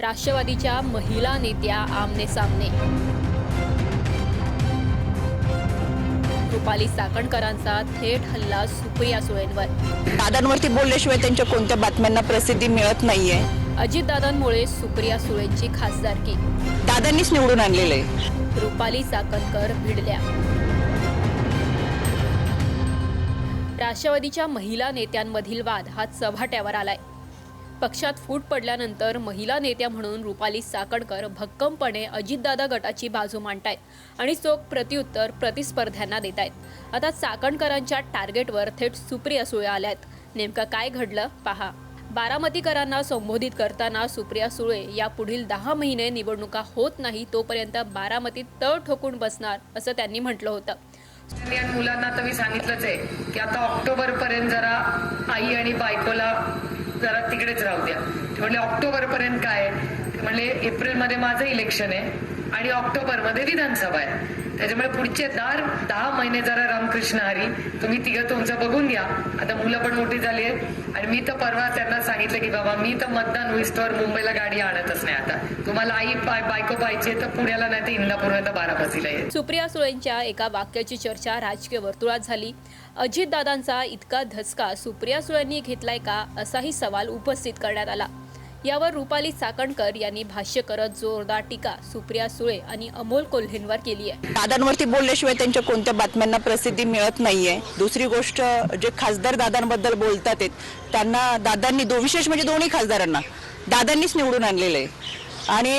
राष्ट्रवादीच्या महिला नेत्या आमने सामने. रुपाली चाकणकरांचा थेट हल्ला सुप्रिया सुळेंवर. दादांवरती बोलल्याशिवाय त्यांच्या कोणत्या बातम्यांना प्रसिद्धी मिळत नाहीये. अजितदादांमुळे सुप्रिया सुळेंची खासदारकी. दादांनीच निवडून आणलेलं रुपाली चाकणकर भिडल्या. राष्ट्रवादीच्या महिला नेत्यांमधील वाद हा चव्हाट्यावर आलाय. पक्षात फूट पडल्यानंतर महिला नेत्या म्हणून रुपाली साकणकर भक्कमपणे अजितदादा गटाची बाजू मांडतायत आणि चोख प्रत्युत्तर प्रतिस्पर्ध्यांना देत आहेत आता चाकणकरांच्या टार्गेटवर थेट सुप्रिया सुळे आल्यात. नेमकं काय घडलं? पहा. बारामतीकरांना संबोधित करताना सुप्रिया सुळे या पुढील दहा महिने निवडणुका होत नाही तोपर्यंत बारामतीत तळ ठोकून बसणार असं त्यांनी म्हटलं होतं. मुलांना तर मी सांगितलंच आहे की आता ऑक्टोबर पर्यंत जरा आई आणि बायकोला जरा तिकडेच राहू द्या. ते म्हणले ऑक्टोबर पर्यंत काय? म्हणले म्हणले एप्रिलमध्ये माझं इलेक्शन आहे आणि ऑक्टोबरमध्ये विधानसभा आहे. त्याच्यामुळे पुढचे दार दहा महिने जरा रामकृष्ण हरी. तुम्ही तिघं तुमचं बघून घ्या. आता मुलं पण मोठी झाली आहेत. आणि मी तर परवा त्यांना सांगितलं की बाबा मी तर मतदान विस्टवर मुंबईला गाडी आणतच नाही आता. तुम्हाला आई पाय बायको पाहिजे तर पुण्याला नाही तर इंदापूरला तर बारामतीला येईल सुप्रिया सुळेंच्या एका वाक्याची चर्चा राजकीय वर्तुळात झाली. अजितदादांचा इतका धसका सुप्रिया सुळेंनी घेतलाय का असाही सवाल उपस्थित करण्यात आला. यावर रुपाली चाकणकर यांनी भाष्य करत जोरदार टीका सुप्रिया सुळे आणि अमोल कोल्हेंवर केली आहे. दादांवरती बोलल्याशिवाय त्यांच्या कोणत्या बातम्यांना प्रसिद्धी मिळत नाहीये. दुसरी गोष्ट जे खासदार दादांबद्दल बोलतात आहेत, त्यांना दादांनी दो विशेष म्हणजे दोन्ही खासदारांना दादांनीच निवडून आणलेलं आहे. आणि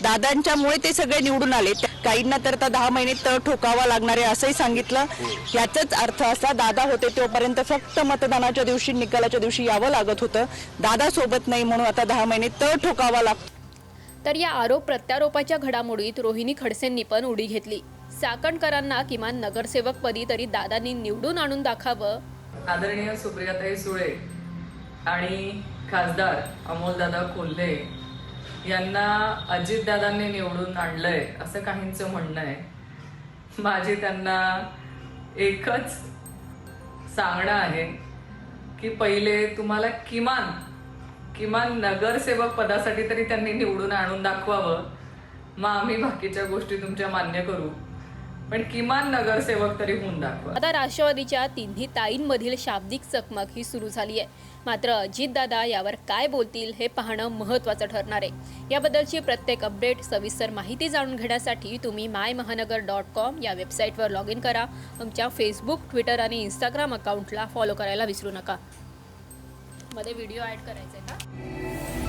दादांच्यामुळे ते सगळे निवडून आले. काहींना तर आता दहा महिने तळ ठोकावा लागणार आहे असंही सांगितलं. याचाच अर्थ असा दादा होते तोपर्यंत फक्त मतदानाच्या दिवशी निकालाच्या दिवशी यावं लागत होतं. दादा सोबत नाही म्हणून आता दहा महिने तळ ठोकावा लागतो तर या आरोप प्रत्यारोपाच्या घडामोडीत रोहिणी खडसेंनी पण उडी घेतली. चाकणकरांना किमान नगरसेवकपदी तरी दादांनी निवडून आणून दाखावं. आदरणीय सुप्रियाताई सुळे आणि खासदार अमोलदादा कोल्हे यांना अजितदादांनी निवडून आणलंय असं काहींचं म्हणणं आहे. माझी त्यांना एकच सांगणं आहे की पहिले तुम्हाला किमान किमान नगरसेवक पदासाठी तरी त्यांनी निवडून आणून दाखवावं. मग आम्ही बाकीच्या गोष्टी तुमच्या मान्य करू. पण किमान नगरसेवक तरी होऊन दाखवा. आता राष्ट्रवादीच्या तिन्ही ताईंमधील शाब्दिक चकमक ही सुरू झाली आहे. मात्र अजितदादा यावर काय बोलतील हे पाहणं महत्त्वाचं ठरणार आहे. याबद्दलची प्रत्येक अपडेट सविस्तर माहिती जाणून घेण्यासाठी तुम्ही माय महानगर डॉट कॉम या वेबसाईटवर लॉग इन करा. आमच्या फेसबुक ट्विटर आणि इंस्टाग्राम अकाउंटला फॉलो करायला विसरू नका. मध्ये व्हिडिओ ॲड करायचा आहे का?